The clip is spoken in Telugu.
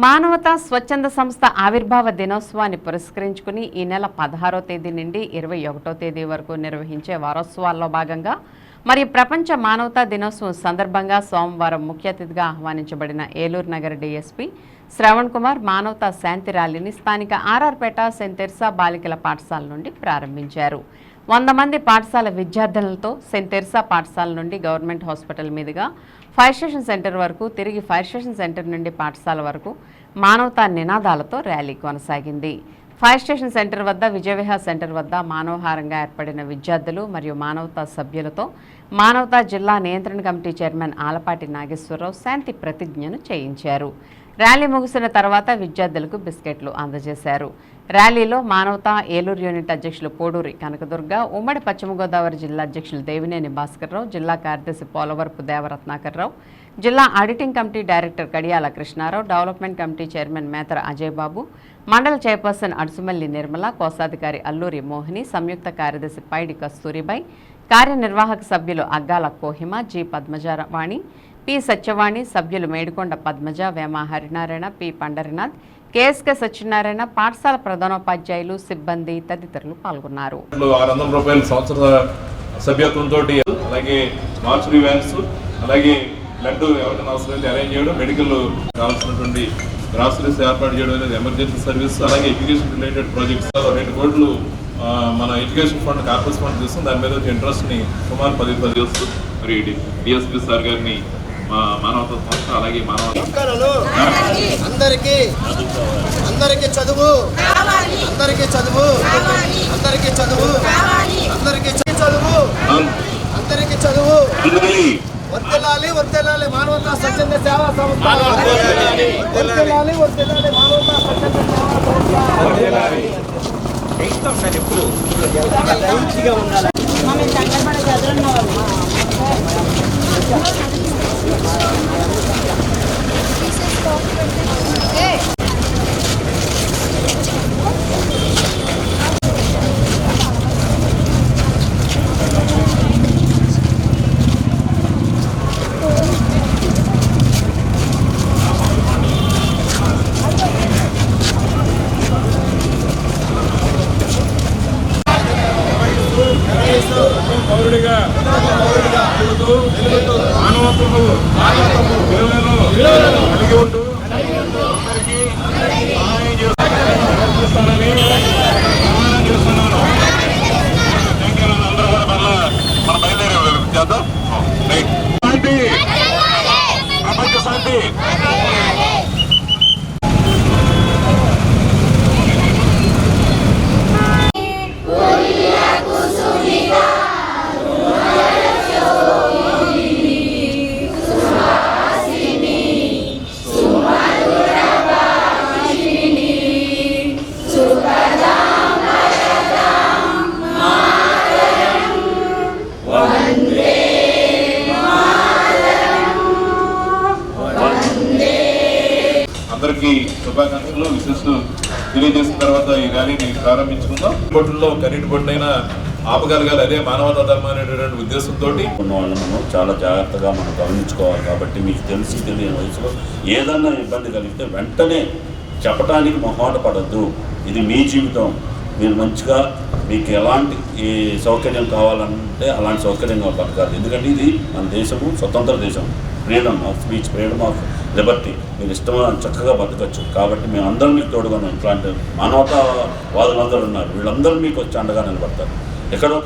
మానవతా స్వచ్ఛంద సంస్థ ఆవిర్భావ దినోత్సవాన్ని పురస్కరించుకుని ఈ నెల పదహారో తేదీ నుండి ఇరవై ఒకటో తేదీ వరకు నిర్వహించే వారోత్సవాల్లో భాగంగా మరియు ప్రపంచ మానవతా దినోత్సవం సందర్భంగా సోమవారం ముఖ్య అతిథిగా ఆహ్వానించబడిన ఏలూరు నగర డీఎస్పీ శ్రవణ్ కుమార్ మానవతా శాంతి ర్యాలీని స్థానిక ఆర్ఆర్పేట సెంతెర్సా బాలికల పాఠశాల నుండి ప్రారంభించారు. వంద మంది పాఠశాల విద్యార్థులతో సెంటెర్సా పాఠశాల నుండి గవర్నమెంట్ హాస్పిటల్ మీదుగా ఫైర్ స్టేషన్ సెంటర్ వరకు తిరిగి ఫైర్ స్టేషన్ సెంటర్ నుండి పాఠశాల వరకు మానవతా నినాదాలతో ర్యాలీ కొనసాగింది. ఫైర్ స్టేషన్ సెంటర్ వద్ద విజయవిహార్ సెంటర్ వద్ద మానవహారంగా ఏర్పడిన విద్యార్థులు మరియు మానవతా సభ్యులతో మానవతా జిల్లా నియంత్రణ కమిటీ చైర్మన్ ఆలపాటి నాగేశ్వరరావు శాంతి ప్రతిజ్ఞను చేయించారు. ర్యాలీ ముగిసిన తర్వాత విద్యార్థులకు బిస్కెట్లు అందజేశారు. ర్యాలీలో మానవతా ఏలూరు యూనిట్ అధ్యక్షులు పోడూరి కనకదుర్గ ఉమ్మడి పశ్చిమ గోదావరి జిల్లా అధ్యక్షులు దేవినేని భాస్కర్రావు జిల్లా కార్యదర్శి పోలవరపు దేవరత్నాకర్రావు జిల్లా auditing committee director Kadiyala Krishnarao development committee chairman Methara Ajay Babu mandal chairperson Adusumalli Nirmala కోశాధికారి అల్లూరి మోహిని సంయుక్త కార్యదర్శి పైడి కస్తూరిబాయ్ కార్యనిర్వాహక సభ్యులు అగ్గాల కోహిమ జి పద్మజారవాణి పి సత్యవాణి సభ్యులు Medikonda Padmaja Vema Harinarayana P Pandarinath K S K Satyanarayana పాఠశాల ప్రధానోపాధ్యాయులు సిబ్బంది తదితరులు పాల్గొన్నారు. ఆరు వందల రూపాయల సంవత్సర సభ్యత్వంతో అలాగే మార్చురీ వ్యాన్స్ అలాగే బ్లడ్ ఎవరికైనా అవసరమైతే అరేంజ్ చేయడం మెడికల్ కావాల్సినటువంటి గ్రాసరీస్ ఏర్పాటు చేయడం అనేది ఎమర్జెన్సీ సర్వీస్ అలాగే ఎడ్యుకేషన్ రిలేటెడ్ ప్రాజెక్ట్స్. రెండు కోట్లు మన ఎడ్యుకేషన్ ఫండ్ కార్పొరేషన్ ఫండ్ చూస్తాం దాని మీద వచ్చే ఇంట్రెస్ట్ని సుమారు పది పది వస్తూ మరి డిఎస్పీ సార్ గారిని మా మానవతా సంస్థ అలాగే మానవ అందరికి. అందరికి. చదువు. అందరికి చదువు. అందరికి చదువు. అందరికి చదువు. అందరికి చదువు. వర్తిల్లాలి వర్తిల్లాలి మానవతా స్వచ్ఛంద సేవా సంస్థ. వర్తిల్లాలి. వర్తిల్లాలి మానవతా స్వచ్ఛంద సేవా సంస్థ. పౌరుడిగా నిలుగుతూ మానవత్వము విలువలను కలిగి ఉంటూ అందరికీ సహాయం చేస్తానని ప్రమాణం చేస్తున్నాను. థ్యాంక్ యూ అందరూ కూడా మళ్ళా మనం బయలుదేరే చేద్దాం. రైట్. శాంతి. ప్రపంచ శాంతి. అందరికీ శుభాకాంక్షలు విశేషాలు తెలియజేసిన తర్వాత ఈ ర్యాలీని ప్రారంభించుకుందాం. బొట్టుల్లో కరెంటు బొట్టునైనా ఆపగలగాలి అదే మానవతా ధర్మం అనేటటువంటి ఉద్దేశంతో ఉన్న వాళ్ళని మనం చాలా జాగ్రత్తగా మనం గమనించుకోవాలి కాబట్టి మీకు తెలిసి తెలియని వయసులో ఏదన్నా ఇబ్బంది కలిగితే వెంటనే చెప్పడానికి మొహమాట పడద్దు. ఇది మీ జీవితం. మీరు మంచిగా మీకు ఎలాంటి ఈ సౌకర్యం కావాలంటే అలాంటి సౌకర్యంగా బతకాలి. ఎందుకంటే ఇది మన దేశము స్వతంత్ర దేశం. Freedom of speech freedom of liberty మీరు ఇష్టమైన చక్కగా బతకచ్చు. కాబట్టి మేము అందరం మీకు తోడుగా ఉన్నాం. ఇట్లాంటి మానవతావాదులందరూ ఉన్నారు. వీళ్ళందరూ మీకు వచ్చి అండగా నిలబడతారు. ఎక్కడో